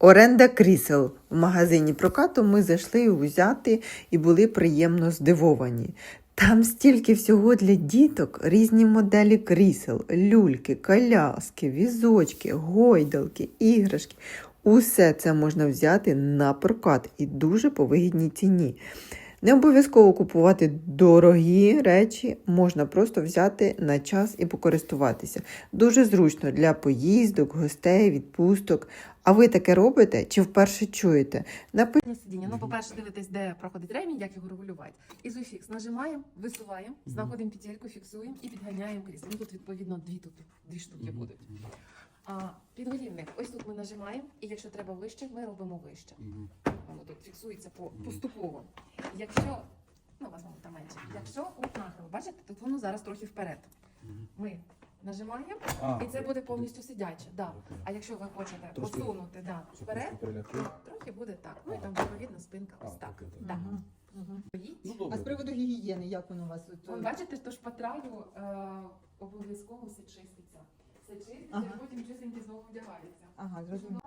Оренда крісел в магазині прокату ми зайшли взяти і були приємно здивовані. Там стільки всього для діток, різні моделі крісел, люльки, коляски, візочки, гойдалки, іграшки. Усе це можна взяти на прокат і дуже по вигідній ціні. Не обов'язково купувати дорогі речі, можна просто взяти на час і покористуватися. Дуже зручно для поїздок, гостей, відпусток. А ви таке робите чи вперше чуєте? Напишіть. Переднє сидіння. Ну, по-перше, дивитесь, де проходить ремінь, як його регулювати. Ізофікс нажимаємо, висуваємо, знаходимо петельку, фіксуємо і підганяємо крісло. Ну, тут, відповідно, дві тут дві штуки будуть. А підголівник, ось тут ми нажимаємо, і якщо треба вище, ми робимо вище. Воно тут фіксується по, поступово. Якщо, ну, вас там менше. Якщо нахил, бачите, тут воно зараз трохи вперед. Ми нажимаємо, А, і це буде повністю сидяче. Да. А якщо ви хочете Трошки- посунути да, вперед. Трохи буде так. Ну і там відповідно спинка А, ось так. окей, так. Да. Мгм. Стоїть. Ну, А з добре. приводу гігієни, як воно у вас? От, Вон, бачите, то ж по траю е, обов'язково все чиститься. Все чиститься, Ага. потім чистенькі знову вдягається. Ага, зрозуміло.